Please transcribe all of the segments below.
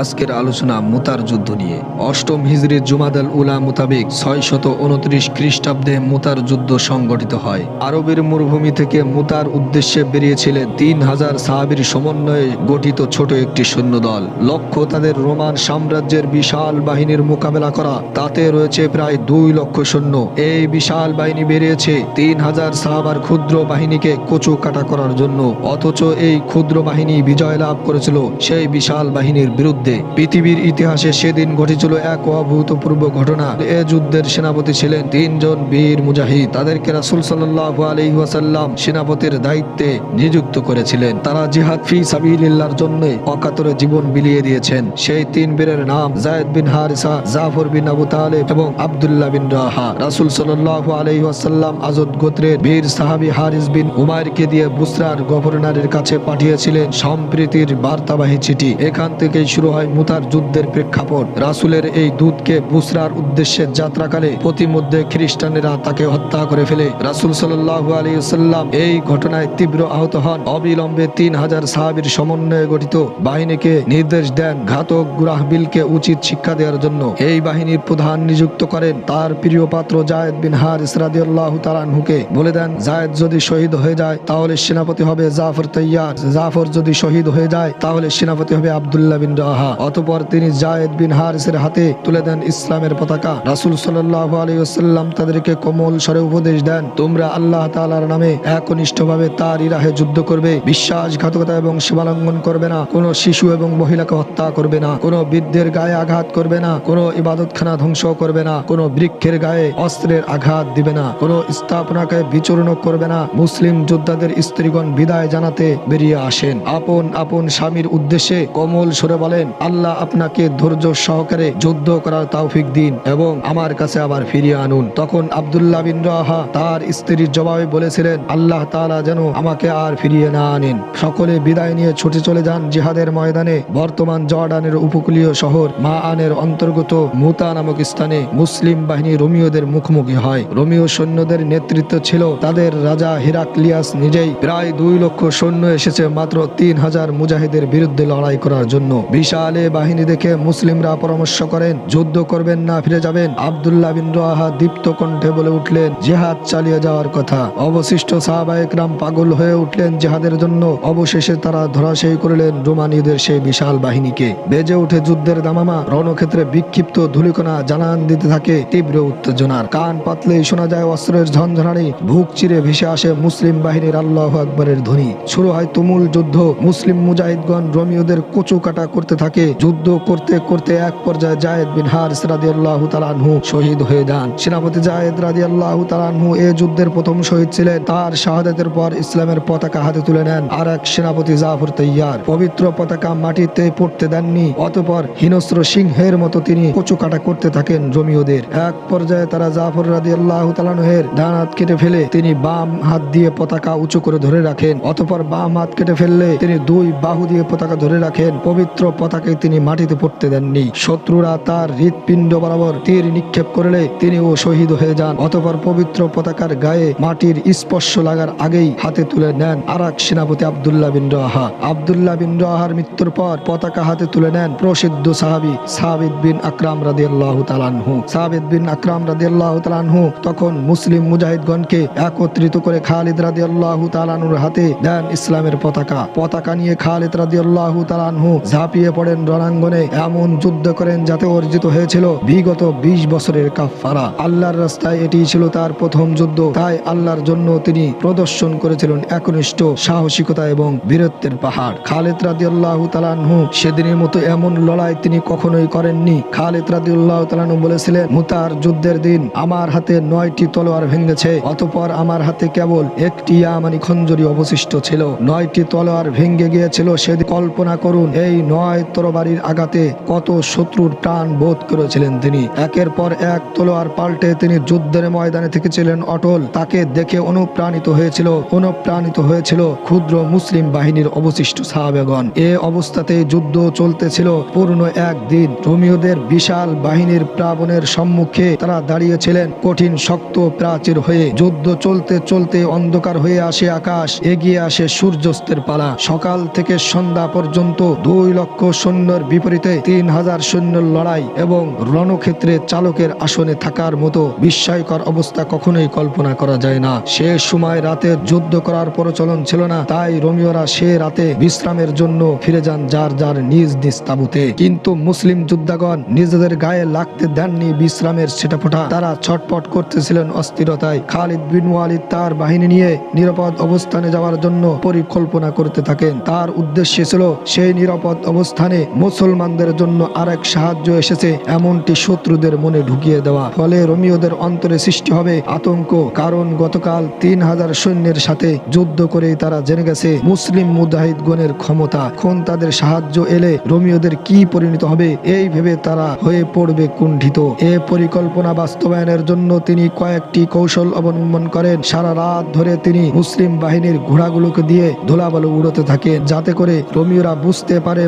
আজকের আলোচনা মুতার যুদ্ধ নিয়ে। অষ্টম হিজরি জুমাদাল উলা মোতাবেক ছয় শত উনত্রিশ খ্রিস্টাব্দে মুতার যুদ্ধ সংগঠিত হয়। আরবের মরুভূমি থেকে মুতার উদ্দেশ্যে বেরিয়েছিলেন তিন হাজার সাহাবির সমন্বয়ে গঠিত ছোট একটি সৈন্যদল। লক্ষ্য তাদের রোমান সাম্রাজ্যের বিশাল বাহিনীর মোকাবেলা করা। তাতে রয়েছে প্রায় দুই লক্ষ সৈন্য। এই বিশাল বাহিনী বেরিয়েছে তিন হাজার সাহাবার ক্ষুদ্র বাহিনীকে কচু কাটা করার জন্য। অথচ এই ক্ষুদ্র বাহিনী বিজয় লাভ করেছিল সেই বিশাল বাহিনীর বিরুদ্ধে। পৃথিবীর ইতিহাসে সেদিন ঘটেছিল এক অভূতপূর্ব ঘটনা। এ যুদ্ধের সেনাপতি ছিলেন তিনজন বীর মুজাহিদ। তাদেরকে রাসুল সাল্লাহ আলহি ওয়াসাল্লাম সেনাপতির দায়িত্বে নিযুক্ত করেছিলেন। তারা জিহাদ ফি সাবিলিল্লাহর জন্য অকাতরে জীবন বিলিয়ে দিয়েছেন। সেই তিন বীরের নাম জায়দ বিন হারিসা, জাফর বিন আবু তালেব এবং আব্দুল্লাহ বিন রাহা। রাসুল সাল্লাহ আলহি ওয়াসাল্লাম আজদ গোত্রের বীর সাহাবি হারিস বিন উমায়রকে দিয়ে বুসরার গভর্নরের কাছে পাঠিয়েছিলেন সম্প্রীতির বার্তাবাহী চিঠি। এখান থেকেই শুরু হয় মুতার যুদ্ধের প্রেক্ষাপট। রাসুলের এই দূতকে বুসরার উদ্দেশ্যে যাত্রাকালে প্রতিমধ্যে খ্রিস্টানেরা তাকে হত্যা করে ফেলে। রাসুল সাল্লাহ আলী সাল্লাম এই ঘটনায় তীব্র আহত হন। অবিলম্বে তিন হাজার সাহাবির সমন্বয়ে গঠিত বাহিনীকে নির্দেশ দেন ঘাতক গুরাহবিলকে উচিত শিক্ষা দেওয়ার জন্য। এই বাহিনীর প্রধান নিযুক্ত করেন তার প্রিয় পাত্র জায়েদ বিন হার ইসরাদিয়াল্লাহ তালানহুকে বলে দেন, জায়েদ যদি শহীদ হয়ে যায়, তাহলে সেনাপতি হবে জাফর তৈয়ার। জাফর যদি শহীদ হয়ে যায়, তাহলে সেনাপতি হবে আবদুল্লাহ বিন রাহা অতপর তিনি জায়েদ বিন হারিসের হাতে তুলে দেন ইসলামের পতাকা। রাসুল সাল্লাহ আলাইসাল্লাম তাদেরকে কোমল স্বরে উপদেশ দেন, তোমরা আল্লাহ তাআলার নামে একনিষ্ঠভাবে তার ইরাহে যুদ্ধ করবে, বিশ্বাসঘাতকতা এবং সীমালঙ্ঘন করবে না, কোনো শিশু এবং মহিলাকে হত্যা করবে না, কোনো বৃদ্ধের গায়ে আঘাত করবে না, কোনো ইবাদতখানা ধ্বংস করবে না, কোনো বৃক্ষের গায়ে অস্ত্রের আঘাত দিবে না, কোনো স্থাপনাকে বিচূর্ণ করবে না, মুসলিম যোদ্ধাদের স্ত্রীগণ বিদায় জানাতে বেরিয়ে আসেন। আপন আপন স্বামীর উদ্দেশ্যে কোমল সরে বলেন আল্লাহ আপনাকে ধৈর্য সহকারে যুদ্ধ করার তৌফিক দিন এবং আমার কাছে আবার ফিরিয়ে আনুন। তখন আব্দুল্লাহ বিন রাহা তার স্ত্রীর জবাবে বলেছিলেন, আল্লাহ তাআলা যেন আমাকে আর ফিরিয়ে না আনেন। সকলে বিদায় নিয়ে ছুটে চলে যান জিহাদের ময়দানে। বর্তমান জর্ডানের উপকূলীয় শহর মা আনের অন্তর্গত মুতা নামক স্থানে মুসলিম বাহিনী রোমিওদের মুখোমুখি হয়। রোমিও সৈন্যদের নেতৃত্ব ছিল তাদের রাজা হিরাক্লিয়াস নিজেই। প্রায় দুই লক্ষ সৈন্য এসেছে মাত্র তিন হাজার মুজাহিদের বিরুদ্ধে লড়াই করার জন্য। বিশাল এ বাহিনী দেখে মুসলিমরা পরামর্শ করেন, যুদ্ধ করবেন না, ফিরে যাবেন। আবদুল্লাহ বিন রাহা দীপ্ত কণ্ঠে বলে উঠলেন, জেহাদ চালিয়ে যাওয়ার কথা। অবশিষ্ট সাহাবায়করাম পাগল হয়ে উঠলেন জেহাদের জন্য। অবশেষে তারা ধরাশায়ী করলেন রোমানীয়দের সেই বিশাল বাহিনীকে। বেজে উঠে যুদ্ধের দামামা। রণক্ষেত্রে বিক্ষিপ্ত ধুলিকণা জানান দিতে থাকে তীব্র উত্তেজনার। কান পাতলেই শোনা যায় অস্ত্রের ঝনঝনানি। বুক চিরে ভেসে আসে মুসলিম বাহিনীর আল্লাহ আকবরের ধ্বনি। শুরু হয় তুমুল যুদ্ধ। মুসলিম মুজাহিদগণ রোমিওদের কচু কাটা করতে থাকে, যুদ্ধ করতে করতে এক পর্যায়ে জায়েদ বিন হারিস রাদিয়াল্লাহু তাআলা আনহু শহীদ হয়ে যান। সেনাপতি জায়েদ রাদিয়াল্লাহু তাআলা আনহু এই যুদ্ধের প্রথম শহীদ ছিলেন। তার শাহাদাতের পর ইসলামের পতাকা হাতে তুলে নেন আর এক সেনাপতি জাফর তৈয়ার। পবিত্র পতাকা মাটিতে পড়তে দেননি, অতপর হিনস্র সিংহের মতো তিনি কচু কাটা করতে থাকেন রোমিওদের এক পর্যায়ে তারা জাফর রাদিয়াল্লাহু তাআলা আনহুর ডান হাত কেটে ফেলে তিনি বাম হাত দিয়ে পতাকা উঁচু করে ধরে রাখেন, অতপর বাম হাত কেটে ফেললে তিনি দুই বাহু দিয়ে পতাকা ধরে রাখেন। পবিত্র পতাকায় তিনি মাটিতে পড়তে দেননি। শত্রুরা তার হৃৎপিণ্ড বরাবর তীর নিক্ষেপ করলে তিনিও শহীদ হয়ে যান। অতপর পবিত্র পতাকার গায়ে মাটির স্পর্শ লাগার আগেই হাতে তুলে নেন আর এক সেনাপতি আবদুল্লাহ বিন রাহা। আবদুল্লাহ বিন রাহার মৃত্যুর পর পতাকা হাতে তুলে নেন প্রসিদ্ধ সাহাবি সাবিদ বিন আকরাম রাদিয়াল্লাহু তাআলাহু সাবিদ বিন আকরাম রাদিয়াল্লাহু তাআলাহু তখন মুসলিম মুজাহিদগণকে একত্রিত করে খালিদ রাদিয়াল্লাহু তাআলাহুর হাতে দেন ইসলামের পতাকা। পতাকা নিয়ে খালিদ রাদিয়াল্লাহু তাআলাহু ঝাঁপিয়ে পড়েন রণাঙ্গনে এমন যুদ্ধ করেন যাতে অর্জিত হয়েছিল বিগত ২০ বছরের কাফারা আল্লাহর রাস্তায় এটি ছিল তার প্রথম যুদ্ধ। তাই আল্লাহর জন্য তিনি প্রদর্শন করেছিলেন একনিষ্ঠ সাহসিকতা এবং বীরত্বের পাহাড়। খালেদ রাদিউল্লাহ তালানহু সেদিনের মতো এমন লড়াই তিনি কখনোই করেননি। খালেদ রাদিউল্লাহ তালানহু বলেছিলেন, মুতার যুদ্ধের দিন আমার হাতে নয়টি তলোয়ার ভেঙেছে, অতপর আমার হাতে কেবল একটি ইয়ামানি খঞ্জরি অবশিষ্ট ছিল। নয়টি তলোয়ার ভেঙে গিয়েছিল, সেদিন কল্পনা করুন, এই নয় তরবারির আঘাতে কত শত্রুর প্রাণ বোধ করেছিলেন তিনি। একের পর এক তলোয়ার পাল্টে তিনি যুদ্ধের ময়দানে থেকেছিলেন অটল। তাকে দেখে অনুপ্রাণিত হয়েছিল অনুপ্রাণিত হয়েছিল ক্ষুদ্র মুসলিম বাহিনীর অবশিষ্ট সাহাবেগণ। এ অবস্থাতে যুদ্ধ চলতেছিল পূর্ণ এক দিন। রোমিওদের বিশাল বাহিনীর প্লাবনের সম্মুখে তারা দাঁড়িয়েছিলেন কঠিন শক্ত প্রাচীর হয়ে। যুদ্ধ চলতে চলতে অন্ধকার হয়ে আসে আকাশ, এগিয়ে আসে সূর্যাস্তের পালা। সকাল থেকে সন্ধ্যা পর্যন্ত দুই লক্ষ সৈন্যের বিপরীতে তিন হাজার সৈন্যের লড়াই এবং রণক্ষেত্রে চালকের আসনে থাকার মতো বিস্ময়কর অবস্থা কখনোই কল্পনা করা যায় না। সে সময় রাতে যুদ্ধ করার প্রচলন ছিল না, তাই রোমিওরা সে রাতে বিশ্রামের জন্য ফিরে যান যার যার নিজ নিজ তাবুতে। কিন্তু মুসলিম যোদ্ধাগণ নিজেদের গায়ে লাগতে দেননি বিশ্রামের সেটা ফোটা তারা ছটপট করতেছিলেন অস্থিরতায়। খালিদ বিন ওয়ালিদ তার বাহিনী নিয়ে নিরাপদ অবস্থানে যাওয়ার জন্য পরিকল্পনা করতে থাকেন। তার উদ্দেশ্য ছিল সেই নিরাপদ অবস্থানে মুসলমানদের জন্য আরেক সাহায্য এসেছে, এমনটি শত্রুদের মনে ঢুকিয়ে দেওয়া। ফলে রোমিওদের অন্তরে সৃষ্টি হবে আতঙ্ক, কারণ গতকাল তিন হাজার সৈন্যের সাথে যুদ্ধ করে তারা জেনে গেছে মুসলিম মুজাহিদগণের ক্ষমতা। এখন তাদের সাহায্য এলে রোমিওদের কি পরিণত হবে, এই ভেবে তারা হয়ে পড়বে কুণ্ঠিত। এ পরিকল্পনা বাস্তবায়নের জন্য তিনি কয়েকটি কৌশল অবলম্বন করেন। সারা রাত ধরে তিনি মুসলিম বাহিনীর ঘোড়াগুলোকে দিয়ে ধুলাবালু উড়োতে থাকেন, যাতে করে রোমিওরা বুঝতে পারে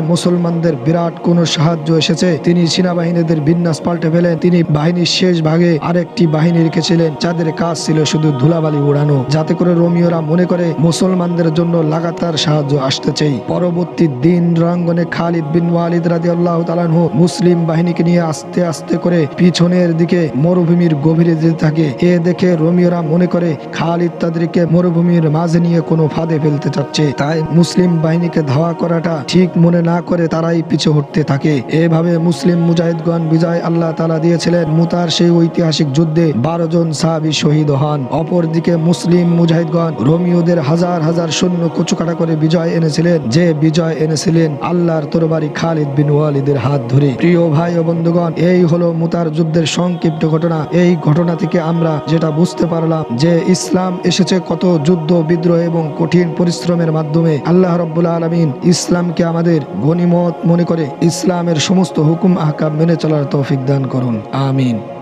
মুসলমানদের বিরাট কোনো সাহায্য এসেছে। তিনি সেনাবাহিনীদের বিন্যাস পাল্টে ফেলেন। তিনি বাহিনীর শেষ ভাগে আরেকটি বাহিনী রেখেছিলেন, যাদের কাজ ছিল শুধু ধুলাবালি উড়ানো। যাতে করে রোমিওরা মনে করে মুসলমানদের জন্য লাগাতার সাহায্য আসতেছে পরবর্তী দিন রাঙ্গনে খালিদ বিন ওয়ালিদ রাজি আল্লাহ তালানহু মুসলিম বাহিনীকে নিয়ে আস্তে আস্তে করে পিছনের দিকে মরুভূমির গভীরে যেতে থাকে। এ দেখে রোমিওরা মনে করে খালিদ তাদেরকে মরুভূমির মাঝে নিয়ে কোনো ফাঁদে ফেলতে চাচ্ছে। তাই মুসলিম বাহিনীকে ধাওয়া করাটা ঠিক মনে না করে তারাই পিছু হটতে থাকে। এভাবে মুসলিম মুজাহিদগণ বিজয় আল্লাহ তালা দিয়েছিলেন। মুতার সেই ঐতিহাসিক যুদ্ধে বারো জন সাহাবি শহীদ হন। অপরদিকে মুসলিম মুজাহিদগণ রোমিওদের হাজার হাজার সৈন্য কুচুকাটা করে বিজয় এনেছিলেন। যে বিজয় এনেছিলেন আল্লাহর তরবারি খালিদ বিন ওয়ালিদের হাত ধরে। প্রিয় ভাই ও বন্ধুগণ, এই হলো মুতার যুদ্ধের সংক্ষিপ্ত ঘটনা। এই ঘটনা থেকে আমরা যেটা বুঝতে পারলাম যে ইসলাম এসেছে কত যুদ্ধ, বিদ্রোহ এবং কঠিন পরিশ্রমের মাধ্যমে। আল্লাহ রব্বুল আলমিন ইসলামকে আমাদের মনে করে ইসলামের সমস্ত হুকুম আহকাম মেনে চলার তৌফিক দান করুন। আমিন।